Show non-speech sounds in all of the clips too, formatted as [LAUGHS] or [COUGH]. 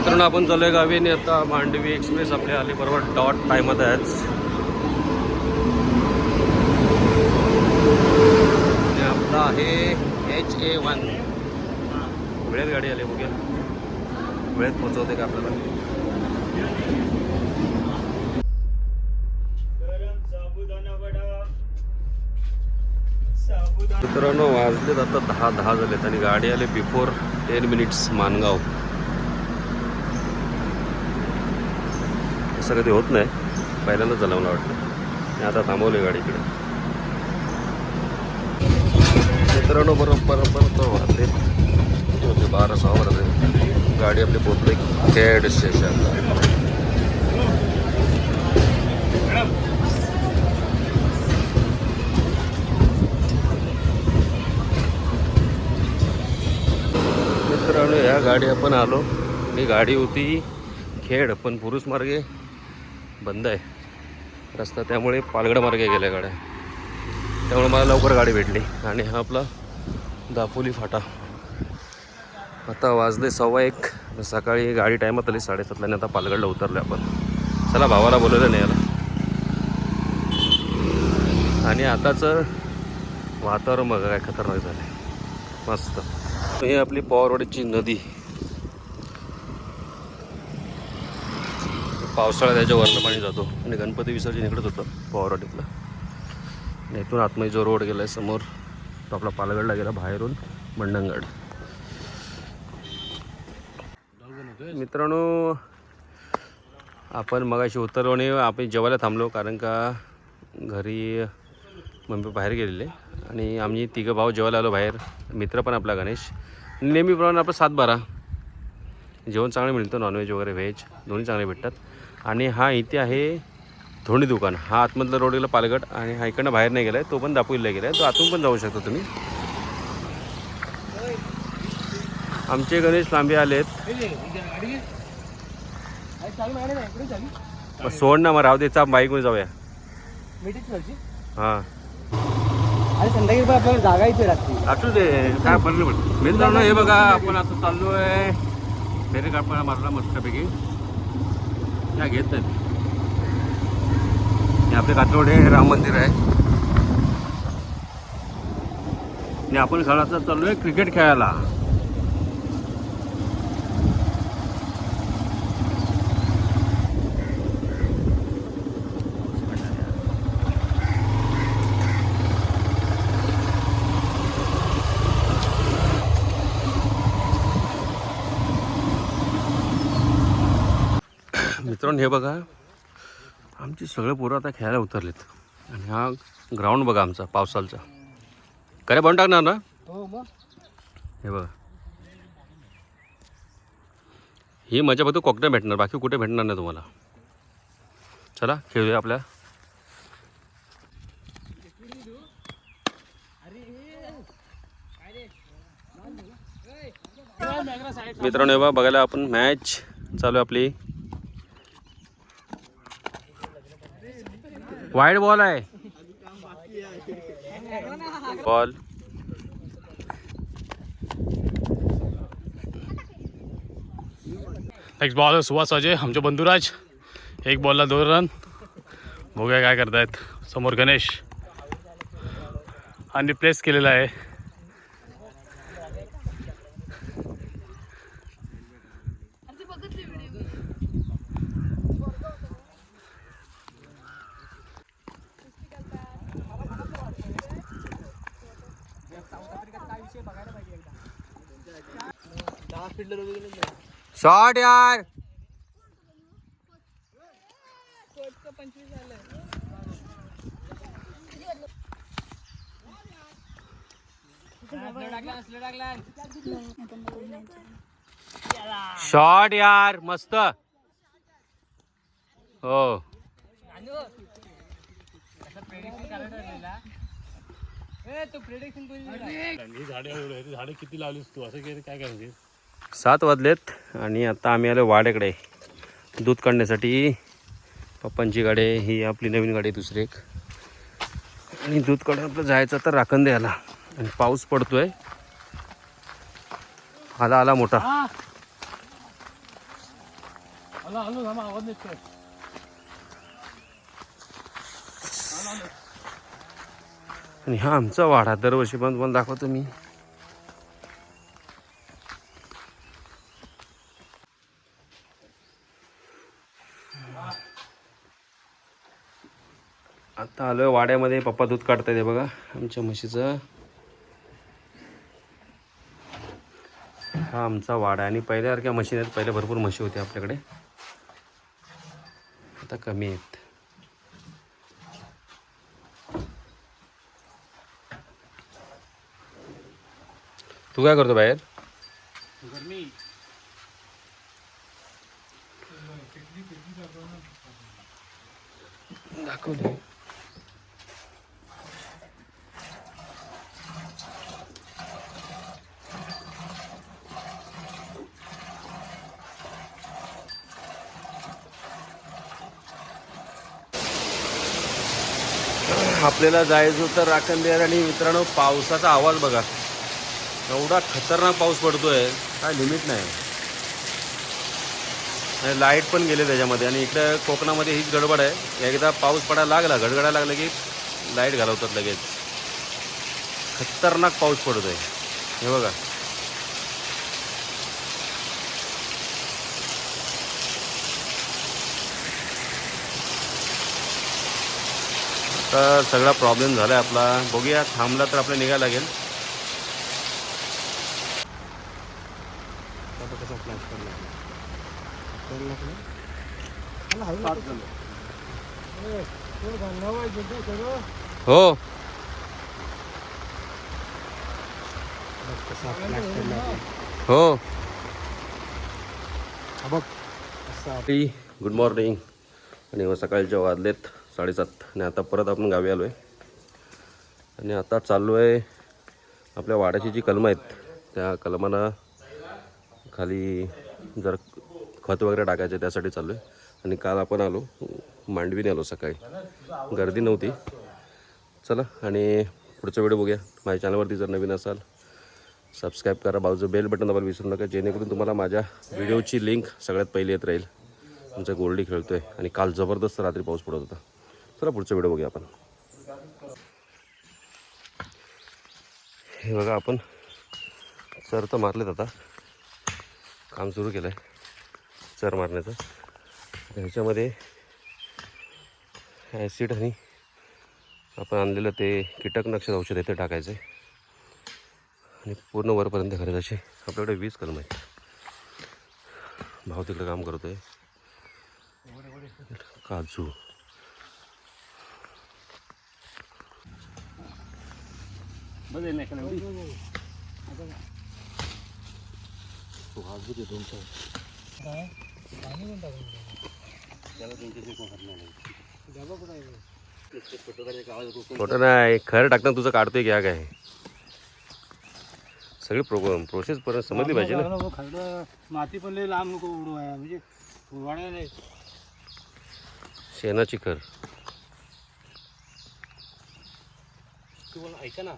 मित्रांनो आपण चालूय गावी आणि आता मांडवी एक्सप्रेस आपल्या आली बरोबर डॉट टायमात आहेच आपला आहे एच ए वन. वेळेत गाडी आली बघूया. वेळेत पोचवते का आपल्याला? मित्रांनो वाजलेत आता दहा दहा झालेत आणि गाडी आली बिफोर टेन मिनिट्स मानगाव. असं कधी होत नाही. पहिल्यांदाच झालं मला वाटतं. मी आता थांबवली गाडी इकडे मित्रांनो बरोबर बरोबर वाजले किती होते? बारा सहा वाजले. गाडी आपली पोचली खेड स्टेशनला मित्रांनो ह्या गाडी आपण आलो. ही गाडी होती खेड पण पुरुष मार्गे बंद आहे. रस्ता त्यामुळे पालगड मार्गे गेल्या गाड्या. त्यामुळे मला लवकर गाडी भेटली. आणि हा आपला दापोली फाटा. आता वाजले सव्वा एक. सकाळी गाडी टायमात आली साडेसातला आणि आता पालगडला उतरलो आपण. चला भावाला बोलवलं नाही याला. आणि आताचं वातावरण बघा काय खतरनाक झालं आहे मस्त. हे आपली पवारवाडीची नदी. पावसाळ्यात त्याच्यावरनं पाणी जातो आणि गणपती विसर्जन इकडेच होतं पवारवाडीतलं. आणि इथून आतमध्ये जो रोड गेला आहे समोर तो आपला पालगडला गेला बाहेरून मंडणगड मित्रांनो आपण मगाशी उतरलो आणि आपण जेवायला थांबलो कारण का घरी मम्मी बाहेर गेलेले आणि आम्ही तिघं भाऊ जेवायला आलो बाहेर. मित्र पण आपला गणेश. नेहमीप्रमाणे आपलं सात बारा जेवण चांगलं मिळतं नॉनव्हेज वगैरे व्हेज दोन्ही चांगले भेटतात. आणि हा इथे आहे धोंडी दुकान. हा आतमधला रोड गेला पालघट आणि हा इकडनं बाहेर नाही गेला आहे तो पण दापोलीला गेला आहे तो आतून पण जाऊ शकता तुम्ही. आमचे गणेश लांबे आलेत. सोड ना मग राहू दे चा बाईकमध्ये जाऊया. हां. अरे संध्याकाळी पण आपल्याला जागा येते रात्री असू दे काय पण हे बघा आपण आता चाललो आहे फेरे कापणा मारला मस्तपैकी. त्या घेत नाहीत हे आपले कात्रवडे हे राम मंदिर आहे. आणि आपण खेळाचा चाललो आहे क्रिकेट खेळायला. मित्रांनो हे बघा. आमची सगळे पोरं आता खेळायला उतरलेत. आणि हा ग्राउंड बघा आमचा पावसालचा करे बनवून टाकणार ना? हो हे बघा. ही मजा फक्त कोकणात भेटणार बाकी कुठे भेटणार नाही तुम्हाला. चला खेळूया आपल्या. मित्रांनो हे बघा बघायला आपण मॅच चालू आहे आपली. वाईट बॉल आहे. Ball. Next ball Suhas Ajay आमचे बंधुराज. एक बॉलला दोन रन भोग्या काय करतायत? समोर गणेश. आणि प्लेस केलेला आहे. शॉट यार. शॉट यार मस्त. हो. ही झाडे झाडे किती लावलीस तू? असं काय काय सात वाजलेत आणि आता आम्ही आलो वाड्याकडे. दूध काढण्यासाठी. पप्पांची गाडी ही आपली नवीन गाडी दुसरी एक. आणि दूध काढून आपलं जायचं तर राखण द्यायला आणि पाऊस पडतोय. आला आला मोठा. आलो आलो आवाज आणि हा आमचा वाडा दरवर्षी पण पण दाखवतो मी. आता आलोय वाड्यामध्ये पप्पा दूध काढताय ते बघा आमच्या म्हशीचं. हा आमचा वाडा आणि पहिल्यासारख्या म्हशी आहेत पहिले भरपूर म्हशी होत्या आपल्याकडे. आता कमी आहेत. तू काय करतो बाहेर? दाखवले आपल्याला जायचं होतं राखणदेर आणि मित्रांनो पावसाचा आवाज बघा. एवढा खतरनाक पाऊस पडतोय. काय लिमिट नाही. आणि लाइट पण गेले त्याच्यामध्ये आणि इकडं कोकणामध्ये हीच गडबड आहे. एकदा पाऊस पडायला लागला गडगडायला लागला की लाइट घालवतात लगेच. खतरनाक पाऊस पडतोय. हे बघा. तर सगळा प्रॉब्लेम झाला आहे आपला. बघूया थांबला तर आपल्याला निघायला लागेल. हो. हो. गुड मॉर्निंग आणि मग सकाळच्या वाजलेत साडेसात. आणि आता परत आपण गावी आलो आहे आणि आता चाललो आहे आपल्या वाड्याची जी कलमं आहेत त्या कलमांना खाली जर खत वगैरे टाकायचं त्यासाठी चाललो आहे आणि काल आपण आलो मांडवीने आलो सकाळी. गर्दी नव्हती. चला आणि पुढचा व्हिडिओ बघूया. माझ्या चॅनलवरती जर नवीन असाल सबस्क्राईब करा. बाजूचं बेल बटन दाबायला विसरू नका. जेणेकरून तुम्हाला माझ्या व्हिडिओची लिंक सगळ्यात पहिली येत राहील. आमचा गोल्डी आहे आणि काल जबरदस्त रात्री पाऊस पडत होता. चला पुढचा व्हिडिओ बघूया आपण. हे बघा आपण सर तर मारलेत आता. काम सुरू केलं आहे चर मारण्याचं. ह्याच्यामध्ये ॲसिड आणि आपण आणलेलं ते कीटकनाशक औषध आहे ते टाकायचं आहे आणि पूर्ण वरपर्यंत करायचं असे आपल्याकडे वीस कलम आहेत. भाव तिकडे काम करतो आहे काजू बघ नाही. का छोटं नाही खरं टाकताना तुझं काढतोय घ्या काय. सगळी प्रो प्रोसेस परत समजली पाहिजे ना. खाल्लं माती पण लई लांब नको उडवाय म्हणजे वाढायला नाही. शेणाची खर तू ऐका ना.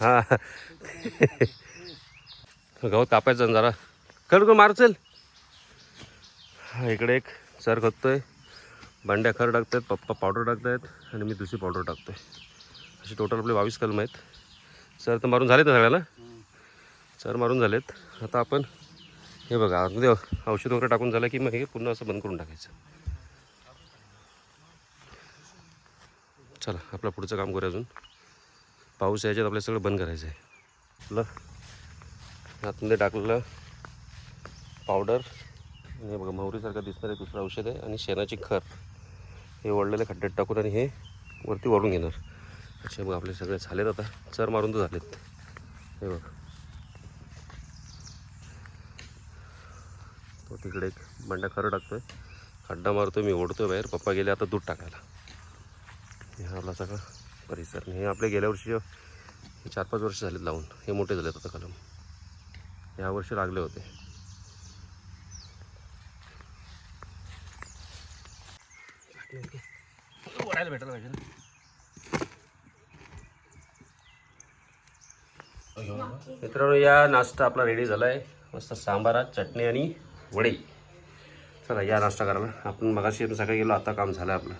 हा. [LAUGHS] [LAUGHS] गहू कापायचं जरा खर गो मारचेल इकडे एक सर खोदतोय. भांड्या खर टाकतायत पप्पा पावडर टाकतायत आणि मी दुसरी पावडर टाकतोय. असे टोटल आपले बावीस कलम आहेत. सर तर मारून झालेत ना सगळ्याला सर मारून झालेत. आता आपण हे बघा आतमध्ये औषध वगैरे टाकून झालं की मग हे पुन्हा असं बंद करून टाकायचं. चला आपलं पुढचं काम करूया अजून. पाऊस यायच्यात आपल्याला सगळं बंद करायचं आहे आपलं आतमध्ये टाकलेलं पावडर आणि हे बघा मोहरीसारखं दिसणारे आहे दुसरं औषध आहे. आणि शेणाची खर हे वळलेले खड्ड्यात टाकून आणि हे वरती वरून घेणार. असे बघ आपले सगळे झालेत आता. चर मारून तर झालेत. हे बघ. तो तिकडे एक बंडा खरं टाकतोय. खड्डा मारतोय मी ओढतोय बाहेर. पप्पा गेले आता दूध टाकायला. हे आपला सगळा परिसर. हे आपले गेल्या वर्षी चार पाच वर्ष झालेत लावून. हे मोठे झालेत आता कलम. ह्या वर्षी लागले होते. ओढायला भेटायला पाहिजे ना. मित्रांनो या नाश्ता आपला रेडी झाला आहे मस्त सांबारात चटणी आणि वडी. चला या नाश्ता करायला आपण मगाशी सकाळी गेलो आता काम झालं आपलं.